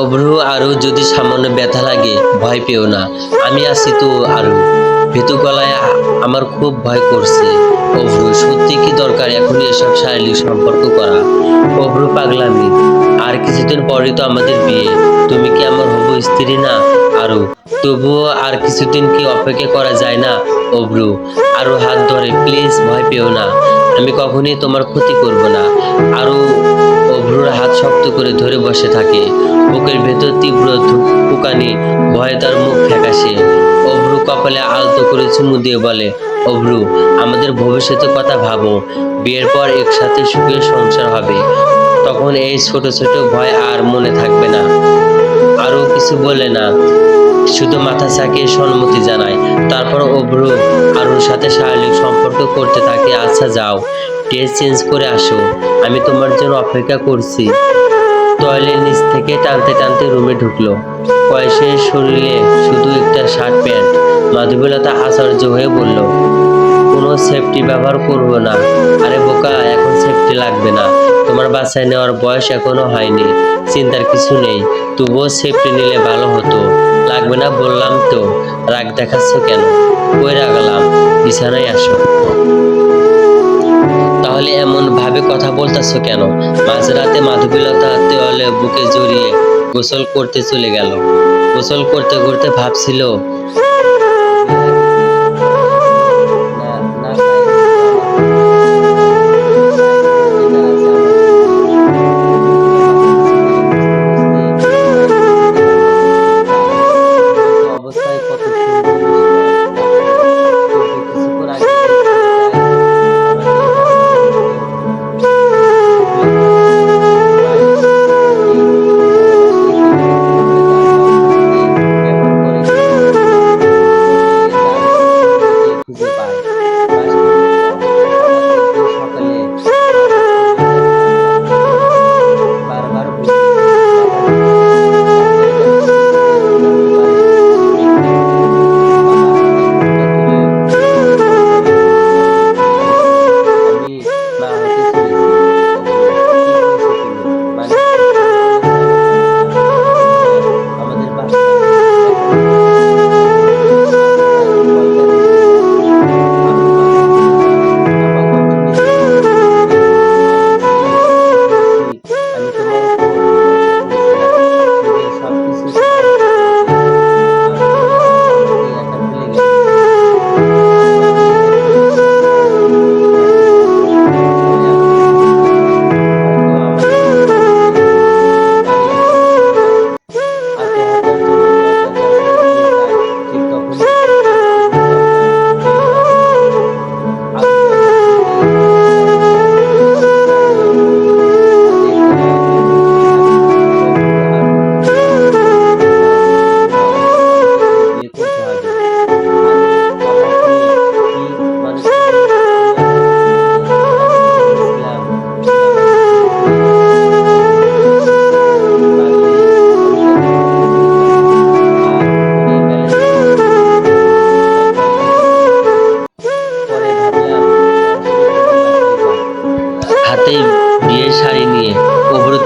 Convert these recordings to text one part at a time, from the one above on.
অভ্রু আরও যদি সামান্য ব্যথা লাগে, ভয় পেও না। আমি আছি তো আরও ভেতু গলায় আমার খুব ভয় করছে। অভ্রু, সত্যি কি দরকার? এখন এসব শারীরিক সম্পর্ক করা। অভ্রু পাগলামি। আর কিছুদিন পরেই তো আমাদের বিয়ে। তুমি কি আমার হবু স্ত্রী না? আরও তবুও আর কিছুদিন কি অপেক্ষা করা যায় না, অভ্রু? আরও হাত ধরে প্লিজ ভয় পেও না। আমি কখনই তোমার ক্ষতি করব না। আরও অভ্রুর হাত শক্ত করে ধরে বসে থাকে। বুকের ভেতর তীব্র ধুকানি ভয়ে তার মুখ ফ্যাকাশে। অভ্রু কপালে আলতো করে চুমু দিয়ে বলে, অভ্রু, আমাদের ভবিষ্যতের কথা ভাবো। বিয়ের পর একসাথে সুখে সংসার হবে তখন এই ছোট ছোট ভয় আর মনে থাকবে না। আরও কিছু বলে না। শুধু মাথা চাকিয়ে সম্মতি জানায়। তারপর অভ্রু আরুর সাথে শারীরিক সম্পর্ক করতে থাকে আচ্ছা যাও। ড্রেস চেঞ্জ করে আসো। আমি তোমার জন্য অপেক্ষা করছি। টয়লেট নিচ থেকে টানতে টানতে রুমে ঢুকলো। কয়েসের শরীরে শুধু একটা শার্ট প্যান্ট মাধবীলতা আশ্চর্য হয়ে বলল, কোনো সেফটি ব্যবহার করব না। আরে বোকা, এখন সেফটি লাগবে না। তোমার বাসায় নেওয়ার বয়স এখনও হয়নি। চিন্তার কিছু নেই। তবুও সেফটি নিলে ভালো হতো। লাগবে না বললাম তো। রাগ দেখাচ্ছ কেন? কই রাগলাম? বিছানায় আসো। তাহলে এমন ভাবে কথা বলতেছো কেন? মাঝরাতে মাধবীলতা দেওয়ালে বুকে জড়িয়ে গোসল করতে চলে গেল। গোসল করতে করতে ভাবছিল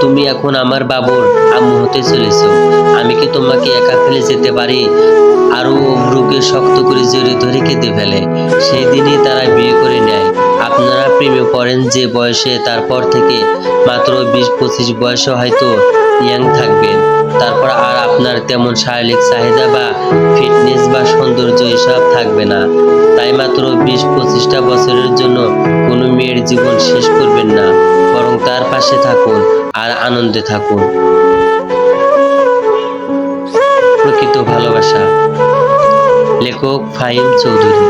তুমি এখন আমার বাবুর আম্মু হতে চলেছ। আমি কি তোমাকে একা ফেলে যেতে পারি? আরও অভ্রুকে শক্ত করে জড়িয়ে ধরে কেঁদে ফেলে। সেই দিনই তারা বিয়ে করে নেয়। আপনারা প্রেমে পড়েন যে বয়সে, তারপর থেকে মাত্র বিশ পঁচিশ বয়সে হয়তো ইয়াং থাকবেন। তারপর আর আপনার তেমন শারীরিক চাহিদা বা ফিটনেস বা সৌন্দর্য এসব থাকবে না। তাই মাত্র বিশ পঁচিশটা বছরের জন্য কোনো মেয়ের জীবন শেষ করবেন না। বরং তার পাশে থাকুন। আনন্দে থাকুন। প্রকৃত ভালোবাসা। লেখক ফাইম চৌধুরী।